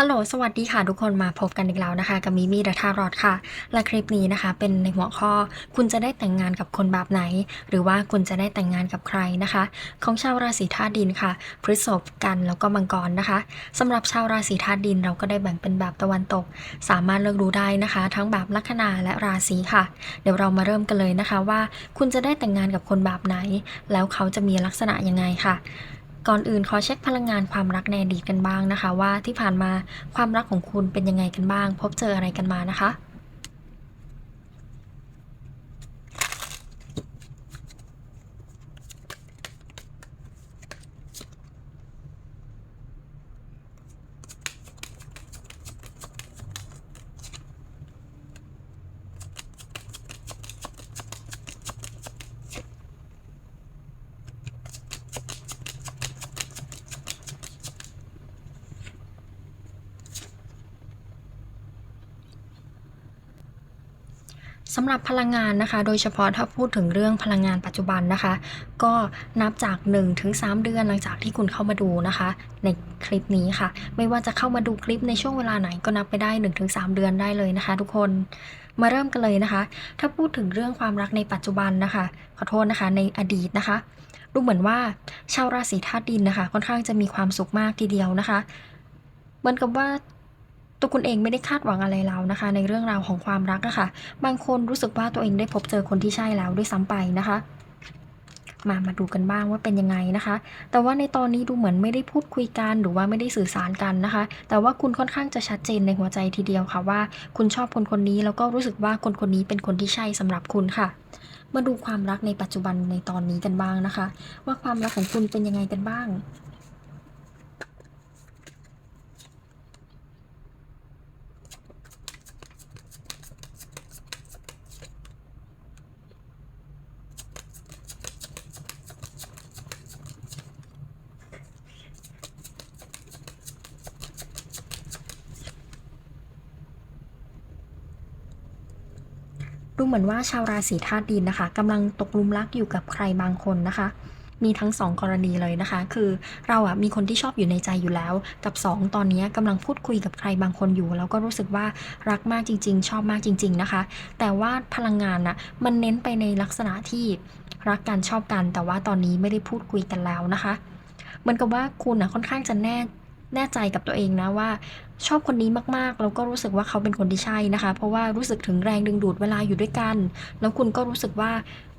ฮัลโหล สวัสดีค่ะทุกคนมาพบกันอีกแล้วนะคะ กับมิมี่ดัทารอดค่ะ และคลิปนี้นะคะ เป็นในหัวข้อ คุณจะได้แต่งงานกับคนแบบไหน หรือว่าคุณจะได้แต่งงานกับใครนะคะ ของชาวราศีธาตุดินค่ะ พฤษภกันแล้วก็มังกรนะคะสำหรับชาวราศีธาตุดินเราก็ได้แบ่งเป็นแบบตะวันตก สามารถเลือกดูได้นะคะ ทั้งแบบลัคนาและราศีค่ะ เดี๋ยวเรามาเริ่มกันเลยนะคะว่า คุณจะได้แต่งงานกับคนแบบไหน แล้วเขาจะมีลักษณะยังไงค่ะ ก่อนอื่นขอเช็คพลังงานความรักในอดีตกันบ้างนะคะ ว่าที่ผ่านมาความรักของคุณเป็นยังไงกันบ้าง พบเจออะไรกันมานะคะ สำหรับพลังงานนะคะ โดยเฉพาะถ้าพูดถึงเรื่องพลังงานปัจจุบันนะคะ ก็นับจาก 1-3 เดือนหลังจากที่คุณเข้ามาดูนะคะ ในคลิปนี้ค่ะ ไม่ว่าจะเข้ามาดูคลิปในช่วงเวลาไหนก็นับไปได้ 1-3 เดือนได้เลยนะคะ ทุกคนมาเริ่มกันเลยนะคะ ถ้าพูดถึงเรื่องความรักในปัจจุบันนะคะ ขอโทษนะคะ ในอดีตนะคะ ดูเหมือนว่าชาวราศีธาตุดินนะคะ ค่อนข้างจะมีความสุขมากทีเดียวนะคะ เหมือนกับว่า ตัวคุณเองไม่ได้คาดหวังอะไรแล้วนะคะ ในเรื่องราวของความรักอะค่ะ บางคนรู้สึกว่าตัวเองได้พบเจอคนที่ใช่แล้วด้วยซ้ำไปนะคะ มามาดูกันบ้างว่าเป็นยังไงนะคะ แต่ว่าในตอนนี้ดูเหมือนไม่ได้พูดคุยกันหรือว่าไม่ได้สื่อสารกันนะคะ แต่ว่าคุณค่อนข้างจะชัดเจนในหัวใจทีเดียวค่ะว่า คุณชอบคนคนนี้แล้วก็รู้สึกว่าคนคนนี้เป็นคนที่ใช่สำหรับคุณค่ะมาดูความรักในปัจจุบันในตอนนี้กันบ้างนะคะ ว่าความรักของคุณเป็นยังไงกันบ้าง เหมือนว่าชาวราศีธาตุดินนะคะกำลังตกลุมรักอยู่กับใครบางคนนะคะ มีทั้งสองกรณีเลยนะคะ คือเราอะมีคนที่ชอบอยู่ในใจอยู่แล้ว กับสองตอนนี้กำลังพูดคุยกับใครบางคนอยู่ แล้วก็รู้สึกว่ารักมากจริง ๆ ชอบมากจริง ๆนะคะ แต่ว่าพลังงานอะมันเน้นไปในลักษณะที่รักกันชอบกัน แต่ว่าตอนนี้ไม่ได้พูดคุยกันแล้วนะคะ เหมือนกับว่าคุณอะค่อนข้างจะแน่แน่ใจกับตัวเองนะว่า ชอบคนนี้มากๆ แล้วก็รู้สึกว่าเขาเป็นคนที่ใช่นะคะ เพราะว่ารู้สึกถึงแรงดึงดูดเวลาอยู่ด้วยกัน แล้วคุณก็รู้สึกว่า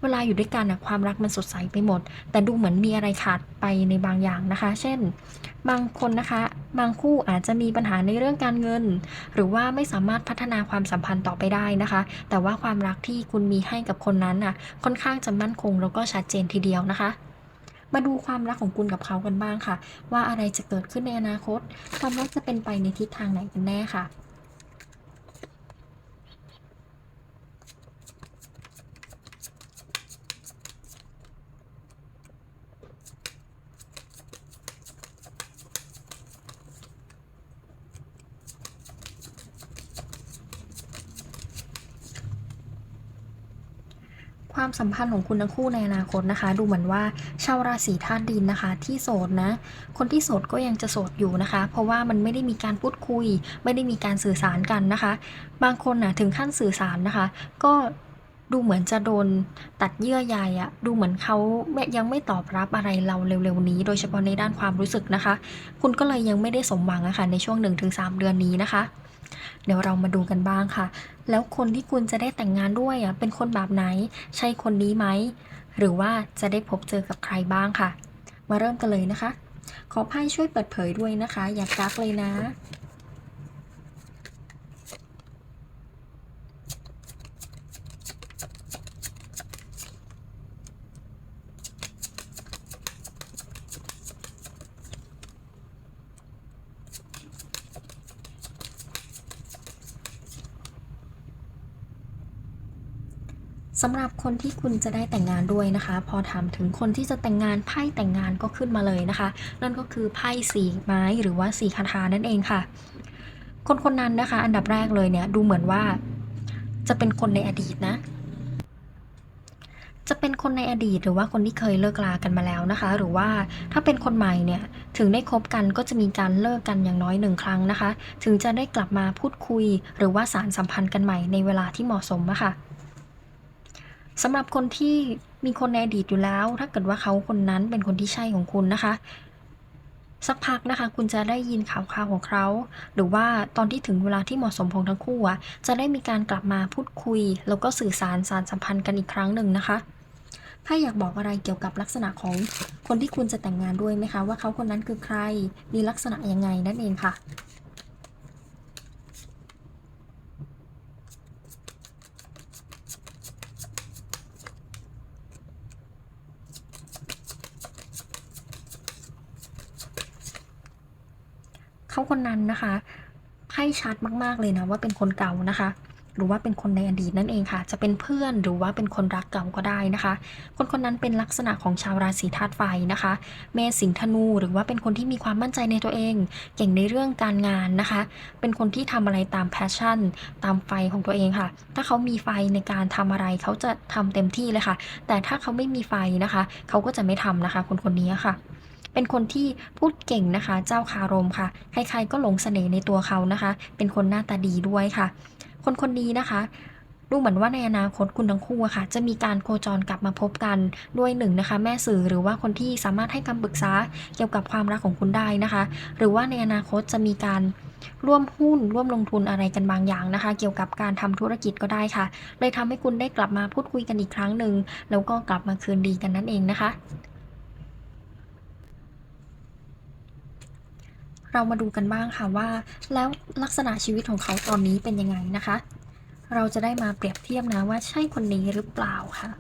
เวลาอยู่ด้วยกันนะความรักมันสดใสไปหมด แต่ดูเหมือนมีอะไรขาดไปในบางอย่างนะคะ เช่น บางคนนะคะ บางคู่อาจจะมีปัญหาในเรื่องการเงิน หรือว่าไม่สามารถพัฒนาความสัมพันธ์ต่อไปได้นะคะ แต่ว่าความรักที่คุณมีให้กับคนนั้นน่ะค่อนข้างจะมั่นคงแล้วก็ชัดเจนทีเดียวนะคะ มาดูความรักของคุณกับเขากันบ้างค่ะ ว่าอะไรจะเกิดขึ้นในอนาคต ความรักจะเป็นไปในทิศทางไหนกันแน่ค่ะ ความสัมพันธ์ของคุณทั้งคู่ในอนาคตนะคะ ดูเหมือนว่าชาวราศีธาตุดินนะคะ ที่โสดนะ คนที่โสดก็ยังจะโสดอยู่นะคะ เพราะว่ามันไม่ได้มีการพูดคุย ไม่ได้มีการสื่อสารกันนะคะ บางคนนะถึงขั้นสื่อสารนะคะ ก็ ดูเหมือนจะโดนตัดเยื่อใยอะดูเหมือนเขาไม่ยังไม่ตอบรับอะไรเราเร็วๆนี้ โดยเฉพาะในด้านความรู้สึกนะคะ คุณก็เลยยังไม่ได้สมหวังอะค่ะในช่วง 1-3 เดือนนี้นะคะ เดี๋ยวเรามาดูกันบ้างค่ะ แล้วคนที่คุณจะได้แต่งงานด้วยอะเป็นคนแบบไหน ใช่คนนี้ไหม หรือว่าจะได้พบเจอกับใครบ้างค่ะ มาเริ่มกันเลยนะคะ ขอไพ่ช่วยเปิดเผยด้วยนะคะ อย่ากักเลยนะ สำหรับคนที่คุณจะได้แต่งงานด้วยนะคะ พอถามถึงคนที่จะแต่งงานไพ่แต่งงานก็ขึ้นมาเลยนะคะ นั่นก็คือไพ่สีไม้หรือว่าสีคาถานั่นเองค่ะ คนคนนั้นนะคะ อันดับแรกเลยเนี่ยดูเหมือนว่า จะเป็นคนในอดีตนะจะเป็นคนในอดีตหรือว่าคนที่เคยเลิกลากันมาแล้วนะคะ หรือว่าถ้าเป็นคนใหม่เนี่ยถึงได้คบกันก็จะมีการเลิกกันอย่างน้อยหนึ่งครั้งนะคะ ถึงจะได้กลับมาพูดคุย หรือว่าสารสัมพันธ์กันใหม่ในเวลาที่เหมาะสมอะค่ะ สำหรับคนที่มีคนในอดีตอยู่แล้ว ถ้าเกิดว่าเขาคนนั้นเป็นคนที่ใช่ของคุณนะคะ สักพักนะคะ คุณจะได้ยินข่าวคราวของเขา หรือว่าตอนที่ถึงเวลาที่เหมาะสมของทั้งคู่อะจะได้มีการกลับมาพูดคุย แล้วก็สื่อสารสารสัมพันธ์กันอีกครั้งหนึ่งนะคะ ถ้าอยากบอกอะไรเกี่ยวกับลักษณะของคนที่คุณจะแต่งงานด้วยไหมคะ ว่าเขาคนนั้นคือใคร มีลักษณะยังไงนั่นเองค่ะ คนนั้นนะคะไพ่ชัดมากๆเลยนะว่าเป็นคนเก่านะคะ หรือว่าเป็นคนในอดีตนั่นเองค่ะ จะเป็นเพื่อนหรือว่าเป็นคนรักเก่าก็ได้นะคะ คนคนนั้นเป็นลักษณะของชาวราศีธาตุไฟนะคะ เมษสิงห์ธนู หรือว่าเป็นคนที่มีความมั่นใจในตัวเอง เก่งในเรื่องการงานนะคะ เป็นคนที่ทำอะไรตามแพชชั่น ตามไฟของตัวเองค่ะ ถ้าเขามีไฟในการทำอะไรเขาจะทำเต็มที่เลยค่ะ แต่ถ้าเขาไม่มีไฟนะคะ เขาก็จะไม่ทำนะคะ คนคนนี้ค่ะ เป็นคนที่พูดเก่งนะคะ เจ้าคารมค่ะ ใครๆก็หลงเสน่ห์ในตัวเขานะคะ เป็นคนหน้าตาดีด้วยค่ะ คนคนนี้นะคะดูเหมือนว่าในอนาคตคุณทั้งคู่อะค่ะ จะมีการโคจรกลับมาพบกันด้วยหนึ่งนะคะ แม่สื่อหรือว่าคนที่สามารถให้คำปรึกษาเกี่ยวกับความรักของคุณได้นะคะ หรือว่าในอนาคตจะมีการร่วมหุ้นร่วมลงทุนอะไรกันบางอย่างนะคะ เกี่ยวกับการทำธุรกิจก็ได้ค่ะ เลยทำให้คุณได้กลับมาพูดคุยกันอีกครั้งหนึ่งแล้วก็กลับมาคืนดีกันนั่นเองนะคะ เรามาดูกันบ้างค่ะว่า แล้วลักษณะชีวิตของเขาตอนนี้เป็นยังไงนะคะ เราจะได้มาเปรียบเทียบนะว่าใช่คนนี้หรือเปล่าค่ะ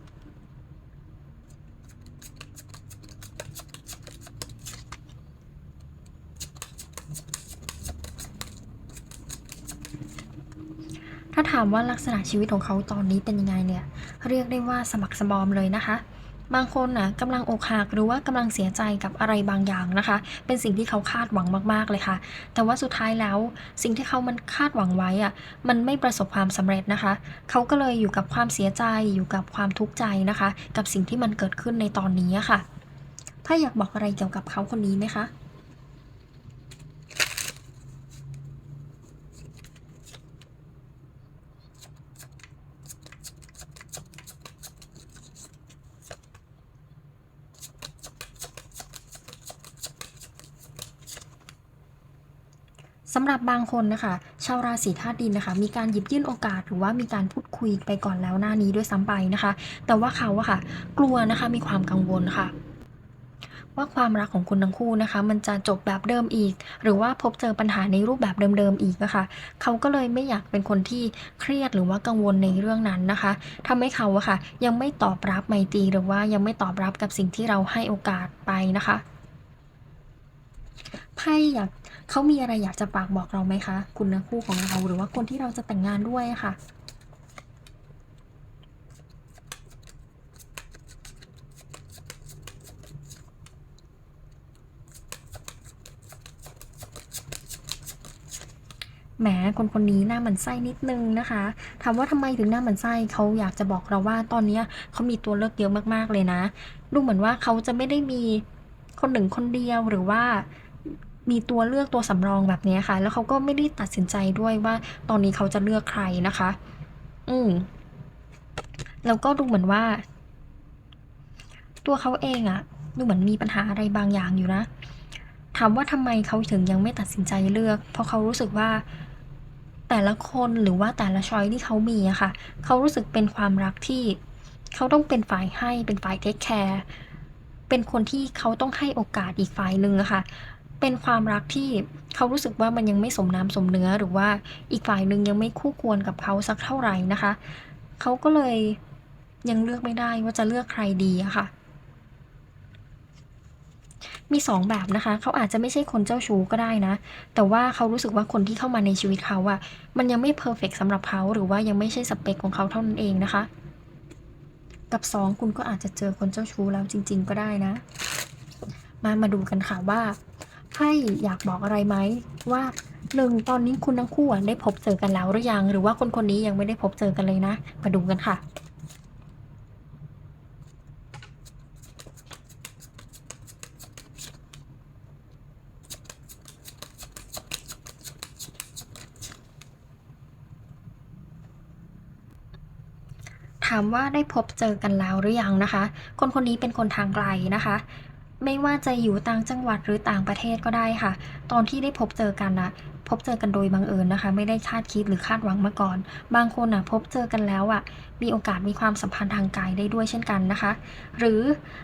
ถ้าถามว่าลักษณะชีวิตของเขาตอนนี้เป็นยังไงเนี่ย เรียกได้ว่าสมัครสมอมเลยนะคะ บางคนน่ะกำลังอกหักหรือว่ากำลังเสียใจกับอะไรบางอย่างนะคะ เป็นสิ่งที่เขาคาดหวังมากๆเลยค่ะ แต่ว่าสุดท้ายแล้ว สิ่งที่เขามันคาดหวังไว้อะมันไม่ประสบความสำเร็จนะคะ เขาก็เลยอยู่กับความเสียใจอยู่กับความทุกข์ใจนะคะ กับสิ่งที่มันเกิดขึ้นในตอนนี้ค่ะ ถ้าอยากบอกอะไรเกี่ยวกับเขาคนนี้ไหมคะ สำหรับบางคนนะคะ ชาวราศีธาตุดินนะคะ มีการหยิบยื่นโอกาสหรือว่ามีการพูดคุยไปก่อนแล้วหน้านี้ด้วยซ้ำไปนะคะ แต่ว่าเขาอะค่ะ กลัวนะคะมีความกังวลค่ะ ว่าความรักของคุณทั้งคู่นะคะ มันจะจบแบบเดิมอีก หรือว่าพบเจอปัญหาในรูปแบบเดิมๆอีกนะคะ เขาก็เลยไม่อยากเป็นคนที่เครียดหรือว่ากังวลในเรื่องนั้นนะคะทำให้เขาอะค่ะ ยังไม่ตอบรับไมตรีหรือว่ายังไม่ตอบรับกับสิ่งที่เราให้โอกาสไปนะคะไพ่อยาก เขามีอะไรอยากจะฝากบอกเราไหมคะ คุณเนื้อคู่ของเราหรือว่าคนที่เราจะแต่งงานด้วยค่ะแหมคนคนนี้หน้าหมันไส้นิดนึงนะคะถามว่าทำไมถึงหน้าหมันไส้เขาอยากจะบอกเราว่าตอนเนี้ยเขามีตัวเลือกเยอะมากๆเลยนะ ดูเหมือนว่าเขาจะไม่ได้มีคนหนึ่งคนเดียวหรือว่า มีตัวเลือกตัวสำรองแบบนี้ค่ะ แล้วเขาก็ไม่ได้ตัดสินใจด้วยว่าตอนนี้เขาจะเลือกใครนะคะ อืมแล้วก็ดูเหมือนว่า ตัวเขาเองอะดูเหมือนมีปัญหาอะไรบางอย่างอยู่นะถามว่าทำไมเขาถึงยังไม่ตัดสินใจเลือก เพราะเขารู้สึกว่าแต่ละคนหรือว่าแต่ละช้อยที่เขามีอะค่ะ เขารู้สึกเป็นความรักที่เขาต้องเป็นฝ่ายให้เป็นฝ่ายเทคแคร์เป็นคนที่เขาต้องให้โอกาสอีกฝ่ายหนึ่งอะค่ะ เป็นความรักที่เขารู้สึกว่ามันยังไม่สมน้ำสมเนื้อหรือว่าอีกฝ่ายหนึ่งยังไม่คู่ควรกับเขาสักเท่าไหร่นะคะ เขาก็เลยยังเลือกไม่ได้ว่าจะเลือกใครดีอะค่ะ มีสองแบบนะคะ เขาอาจจะไม่ใช่คนเจ้าชู้ก็ได้นะ แต่ว่าเขารู้สึกว่าคนที่เข้ามาในชีวิตเขาอะมันยังไม่เพอร์เฟกสำหรับเขาหรือว่ายังไม่ใช่สเปคของเขาเท่านั้นเองนะคะ กับสองคุณก็อาจจะเจอคนเจ้าชู้แล้วจริง ๆ ก็ได้นะ มามาดูกันค่ะว่า ให้อยากบอกอะไรไหมว่าหนึ่งตอนนี้คุณทั้งคู่ได้พบเจอกันแล้วหรือยัง หรือว่าคนคนนี้ยังไม่ได้พบเจอกันเลยนะ มาดูกันค่ะถามว่าได้พบเจอกันแล้วหรือยังนะคะ คนคนนี้เป็นคนทางไกลนะคะ ไม่ว่าจะอยู่ต่างจังหวัดหรือต่างประเทศก็ได้ค่ะ ตอนที่ได้พบเจอกันนะพบเจอกันโดยบังเอิญนะคะ ไม่ได้คาดคิดหรือคาดหวังมาก่อน บางคนอะพบเจอกันแล้วอะ มีโอกาสมีความสัมพันธ์ทางกายได้ด้วยเช่นกันนะคะ หรือ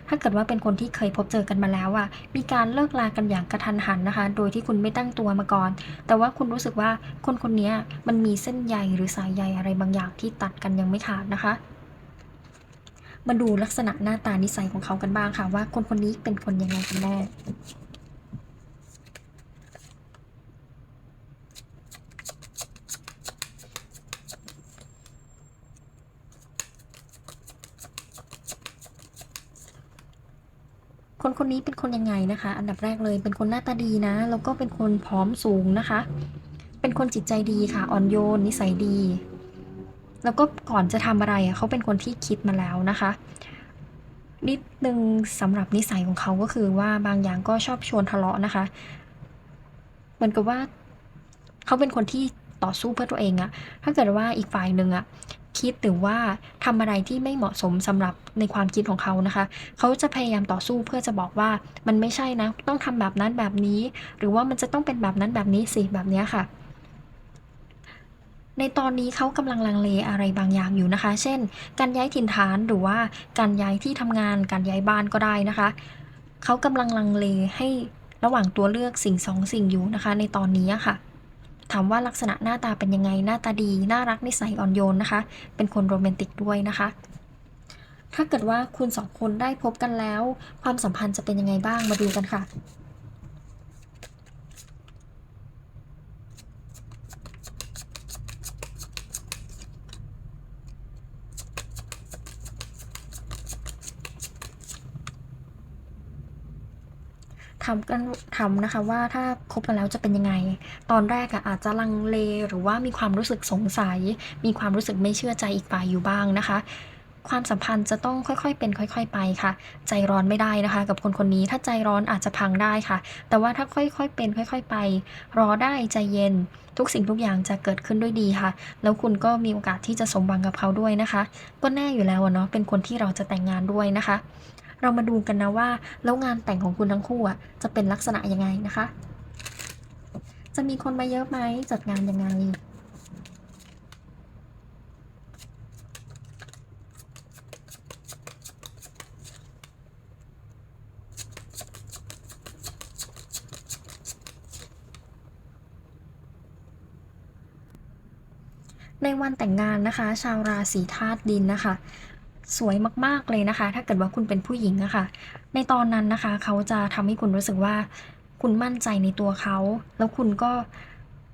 ถ้าเกิดว่าเป็นคนที่เคยพบเจอกันมาแล้วอะ มีการเลิกลากันอย่างกระทันหันนะคะ โดยที่คุณไม่ตั้งตัวมาก่อน แต่ว่าคุณรู้สึกว่าคนคนนี้มันมีเส้นใยหรือสายใยอะไรบางอย่างที่ตัดกันยังไม่ขาดนะคะ มาดูลักษณะหน้าตานิสัยของเขากันบ้างค่ะ ว่าคนคนนี้เป็นคนยังไงกันแน่คนคนนี้เป็นคนยังไงนะคะ อันดับแรกเลยเป็นคนหน้าตาดีนะ แล้วก็เป็นคนผอมสูงนะคะ เป็นคนจิตใจดีค่ะ อ่อนโยน นิสัยดี แล้วก็ก่อนจะทำอะไรเขาเป็นคนที่คิดมาแล้วนะคะนิดนึงสำหรับนิสัยของเขาก็คือว่าบางอย่างก็ชอบชวนทะเลาะนะคะ เหมือนกับว่าเขาเป็นคนที่ต่อสู้เพื่อตัวเองอะถ้าเกิดว่าอีกฝ่ายหนึ่งอะคิดหรือว่าทำอะไรที่ไม่เหมาะสมสำหรับในความคิดของเขานะคะ เขาจะพยายามต่อสู้เพื่อจะบอกว่ามันไม่ใช่นะ ต้องทำแบบนั้นแบบนี้ หรือว่ามันจะต้องเป็นแบบนั้นแบบนี้สิแบบนี้ค่ะ ในตอนนี้เขากำลังลังเลอะไรบางอย่างอยู่นะคะ เช่น การย้ายถิ่นฐานหรือว่าการย้ายที่ทำงาน การย้ายบ้านก็ได้นะคะ เขากำลังลังเลให้ระหว่างตัวเลือกสิ่งสองสิ่งอยู่นะคะ ในตอนนี้ค่ะ ถามว่าลักษณะหน้าตาเป็นยังไง หน้าตาดี น่ารักนิสัยอ่อนโยนนะคะ เป็นคนโรแมนติกด้วยนะคะ ถ้าเกิดว่าคุณสองคนได้พบกันแล้ว ความสัมพันธ์จะเป็นยังไงบ้างมาดูกันค่ะามกันถานะคะว่าถ้าคบกันแล้วจะเป็นยังไง ตอนแรกอะอาจจะลังเลหรือว่ามีความรู้สึกสงสัย มีความรู้สึกไม่เชื่อใจอีกฝ่ายอยู่บ้างนะคะ ความสัมพันธ์จะต้องค่อยๆ เป็นค่อย ๆ ไปค่ะ ใจร้อนไม่ได้นะคะ กับคนคนนี้ถ้าใจร้อนอาจจะพังได้ค่ะ แต่ว่าถ้าค่อยๆเป็น ค่อย ๆ ไป รอได้ใจเย็น ทุกสิ่งทุกอย่างจะเกิดขึ้นด้วยดีค่ะ แล้วคุณก็มีโอกาสที่จะสมหวังกับเขาด้วยนะคะ ก็แน่อยู่แล้วเนาะเป็นคนที่เราจะแต่งงานด้วยนะคะ เรามาดูกันนะว่า แล้วงานแต่งของคุณทั้งคู่อะจะเป็นลักษณะยังไงนะคะ จะมีคนมาเยอะไหมจัดงานยังไงในวันแต่งงานนะคะ ชาวราศีธาตุดินนะคะ สวยมากๆเลยนะคะ ถ้าเกิดว่าคุณเป็นผู้หญิงอะค่ะ ในตอนนั้นนะคะ เขาจะทำให้คุณรู้สึกว่า คุณมั่นใจในตัวเขา แล้วคุณก็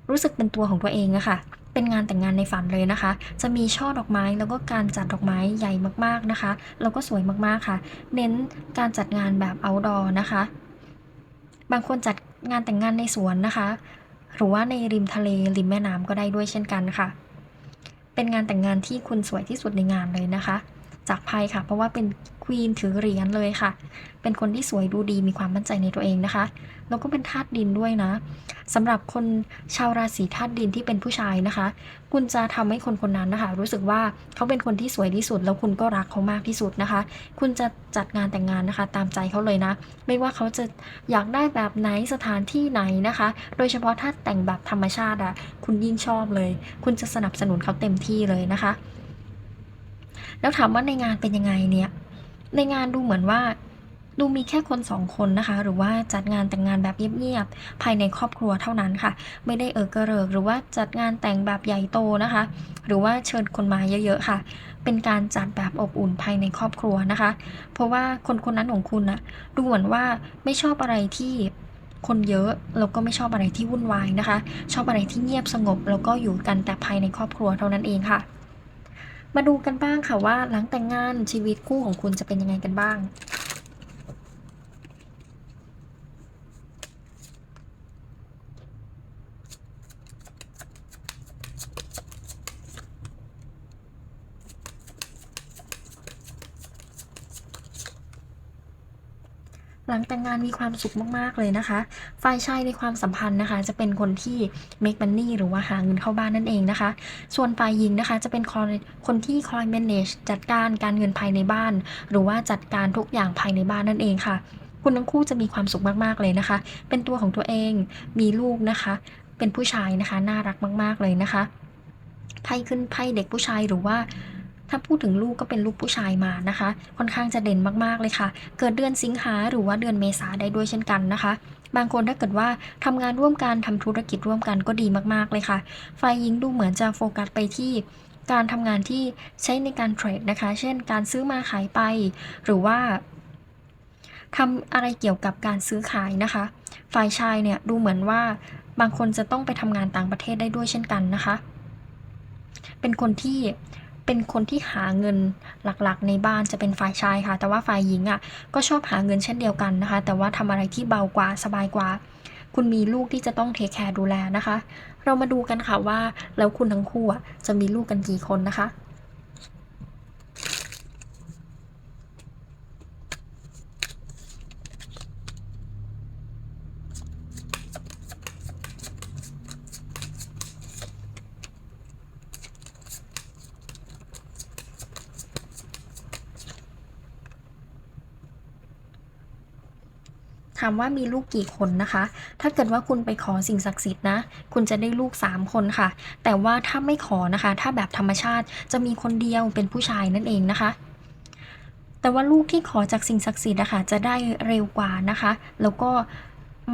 รู้สึกเป็นตัวของตัวเองอะค่ะ เป็นงานแต่งงานในฝันเลยนะคะ จะมีช่อดอกไม้แล้วก็การจัดดอกไม้ใหญ่มากๆนะคะ แล้วก็สวยมากๆค่ะ เน้นการจัดงานแบบ outdoor นะคะ บางคนจัดงานแต่งงานในสวนนะคะ หรือว่าในริมทะเลริมแม่น้ำก็ได้ด้วยเช่นกันค่ะ เป็นงานแต่งงานที่คุณสวยที่สุดในงานเลยนะคะ จากไพ่ค่ะ เพราะว่าเป็นควีนถือเหรียญเลยค่ะ เป็นคนที่สวยดูดีมีความมั่นใจในตัวเองนะคะ แล้วก็เป็นธาตุดินด้วยนะสำหรับคนชาวราศีธาตุดินที่เป็นผู้ชายนะคะ คุณจะทำให้คนคนนั้นนะคะ รู้สึกว่าเขาเป็นคนที่สวยที่สุด แล้วคุณก็รักเขามากที่สุดนะคะ คุณจะจัดงานแต่งงานนะคะ ตามใจเขาเลยนะ ไม่ว่าเขาจะอยากได้แบบไหนสถานที่ไหนนะคะ โดยเฉพาะถ้าแต่งแบบธรรมชาติอะคุณยิ่งชอบเลย คุณจะสนับสนุนเขาเต็มที่เลยนะคะ แล้วถามว่าในงานเป็นยังไงเนี่ย ในงานดูเหมือนว่าดูมีแค่คนสองคนนะคะ หรือว่าจัดงานแต่งงานแบบเงียบๆภายในครอบครัวเท่านั้นค่ะ ไม่ได้เออกระเริกหรือว่าจัดงานแต่งแบบใหญ่โตนะคะ หรือว่าเชิญคนมาเยอะๆค่ะ เป็นการจัดแบบอบอุ่นภายในครอบครัวนะคะ เพราะว่าคนคนนั้นของคุณน่ะดูเหมือนว่าไม่ชอบอะไรที่คนเยอะแล้วก็ไม่ชอบอะไรที่วุ่นวายนะคะ ชอบอะไรที่เงียบสงบ แล้วก็อยู่กันแต่ภายในครอบครัวเท่านั้นเองค่ะ มาดูกันบ้างค่ะว่าหลังแต่งงานชีวิตคู่ของคุณจะเป็นยังไงกันบ้าง หลังแต่งงานมีความสุขมากๆเลยนะคะ ฝ่ายชายในความสัมพันธ์นะคะ จะเป็นคนที่ make money หรือว่าหาเงินเข้าบ้านนั่นเองนะคะ ส่วนฝ่ายหญิงนะคะ จะเป็นคอยคนที่คอย manage จัดการการเงินภายในบ้าน หรือว่าจัดการทุกอย่างภายในบ้านนั่นเองค่ะ คุณทั้งคู่จะมีความสุขมากๆเลยนะคะ เป็นตัวของตัวเอง มีลูกนะคะ เป็นผู้ชายนะคะ น่ารักมาก ๆเลยนะคะไพ่ขึ้นไพ่เด็กผู้ชายหรือว่า ถ้าพูดถึงลูกก็เป็นลูกผู้ชายมานะคะ ค่อนข้างจะเด่นมากๆเลยค่ะ เกิดเดือนสิงหาหรือว่าเดือนเมษาได้ด้วยเช่นกันนะคะ บางคนถ้าเกิดว่าทำงานร่วมกันทำธุรกิจร่วมกันก็ดีมากๆเลยค่ะ ฝ่ายหญิงดูเหมือนจะโฟกัสไปที่การทำงานที่ใช้ในการเทรดนะคะ เช่น การซื้อมาขายไป หรือว่าทำอะไรเกี่ยวกับการซื้อขายนะคะ ฝ่ายชายเนี่ยดูเหมือนว่าบางคนจะต้องไปทำงานต่างประเทศได้ด้วยเช่นกันนะคะ เป็นคนที่ เป็นคนที่หาเงินหลักๆ ในบ้านจะเป็นฝ่ายชายค่ะ แต่ว่าฝ่ายหญิงอะก็ชอบหาเงินเช่นเดียวกันนะคะ แต่ว่าทำอะไรที่เบากว่าสบายกว่า คุณมีลูกที่จะต้องเทคแคร์ดูแลนะคะ เรามาดูกันค่ะว่าแล้วคุณทั้งคู่อะจะมีลูกกันกี่คนนะคะ ถามว่ามีลูกกี่คนนะคะ ถ้าเกิดว่าคุณไปขอสิ่งศักดิ์สิทธิ์นะ คุณจะได้ลูก 3 คนค่ะ แต่ว่าถ้าไม่ขอนะคะ ถ้าแบบธรรมชาติจะมีคนเดียวเป็นผู้ชายนั่นเองนะคะ แต่ว่าลูกที่ขอจากสิ่งศักดิ์สิทธิ์นะคะจะได้เร็วกว่านะคะ แล้วก็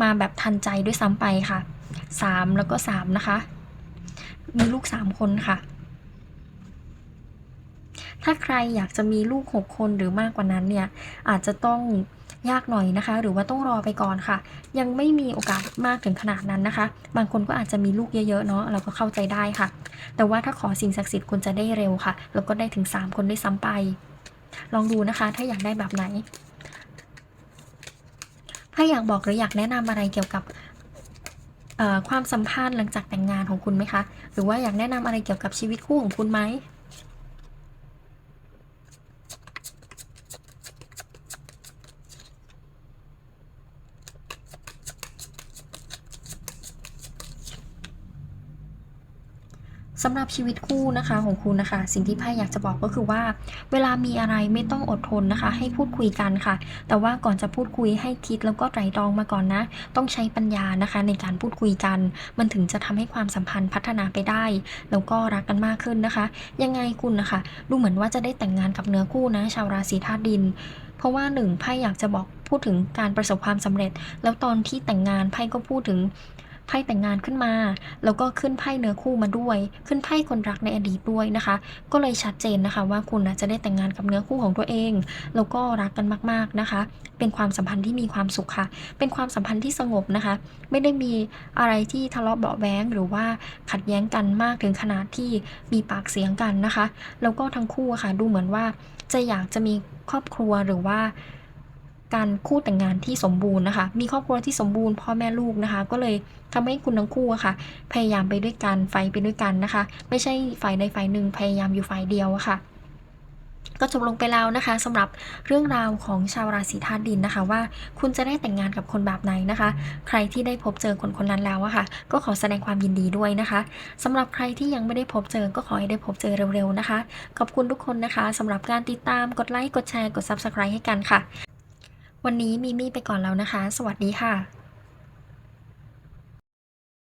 มาแบบทันใจด้วยซ้ำไปค่ะ 3 แล้วก็ 3 นะคะ มีลูก 3 คนค่ะถ้าใครอยากจะมีลูก 6 คนหรือมากกว่านั้นเนี่ย อาจจะต้อง ยากหน่อยนะคะ หรือว่าต้องรอไปก่อนค่ะ ยังไม่มีโอกาสมากถึงขนาดนั้นนะคะ บางคนก็อาจจะมีลูกเยอะๆเนาะเราก็เข้าใจได้ค่ะ แต่ว่าถ้าขอสิ่งศักดิ์สิทธิ์คุณจะได้เร็วค่ะ แล้วก็ได้ถึง 3 คนด้วยซ้ำไป ลองดูนะคะ ถ้าอยากได้แบบไหน ถ้าอยากบอกหรืออยากแนะนำอะไรเกี่ยวกับความสัมพันธ์หลังจากแต่งงานของคุณไหมคะ หรือว่าอยากแนะนำอะไรเกี่ยวกับชีวิตคู่ของคุณไหม สำหรับชีวิตคู่นะคะของคุณนะคะ สิ่งที่ไพ่อยากจะบอกก็คือว่า เวลามีอะไรไม่ต้องอดทนนะคะ ให้พูดคุยกันค่ะ แต่ว่าก่อนจะพูดคุยให้คิดแล้วก็ไตรตรองมาก่อนนะ ต้องใช้ปัญญานะคะในการพูดคุยกัน มันถึงจะทำให้ความสัมพันธ์พัฒนาไปได้ แล้วก็รักกันมากขึ้นนะคะ ยังไงคุณนะคะ ดูเหมือนว่าจะได้แต่งงานกับเนื้อคู่นะ ชาวราศีธาตุดิน เพราะว่าหนึ่งไพ่อยากจะบอกพูดถึงการประสบความสำเร็จ แล้วตอนที่แต่งงานไพ่ก็พูดถึง ไพ่แต่งงานขึ้นมา แล้วก็ขึ้นไพ่เนื้อคู่มาด้วย ขึ้นไพ่คนรักในอดีตด้วยนะคะ ก็เลยชัดเจนนะคะ ว่าคุณนะจะได้แต่งงานกับเนื้อคู่ของตัวเอง แล้วก็รักกันมากๆนะคะ เป็นความสัมพันธ์ที่มีความสุขค่ะ เป็นความสัมพันธ์ที่สงบนะคะ ไม่ได้มีอะไรที่ทะเลาะเบาแว้งหรือว่าขัดแย้งกันมากถึงขนาดที่มีปากเสียงกันนะคะ แล้วก็ทั้งคู่ค่ะ ดูเหมือนว่าจะอยากจะมีครอบครัวหรือว่า การคู่แต่งงานที่สมบูรณ์นะคะ มีครอบครัวที่สมบูรณ์พ่อแม่ลูกนะคะ ก็เลยทำให้คุณทั้งคู่อะค่ะ พยายามไปด้วยกันไฟไปด้วยกันนะคะ ไม่ใช่ฝ่ายใดฝ่ายหนึ่งพยายามอยู่ฝ่ายเดียวอะค่ะก็จบลงไปแล้วนะคะสำหรับเรื่องราวของชาวราศีธาตุดินนะคะ ว่าคุณจะได้แต่งงานกับคนแบบไหนนะคะ ใครที่ได้พบเจอคนคนนั้นแล้วอะค่ะ ก็ขอแสดงความยินดีด้วยนะคะสำหรับใครที่ยังไม่ได้พบเจอก็ขอให้ได้พบเจอเร็วๆนะคะ ขอบคุณทุกคนนะคะสำหรับการติดตามกดไลค์กดแชร์กด Subscribe ให้กันค่ะ วันนี้มีมี่ไปก่อนแล้วนะคะ สวัสดีค่ะ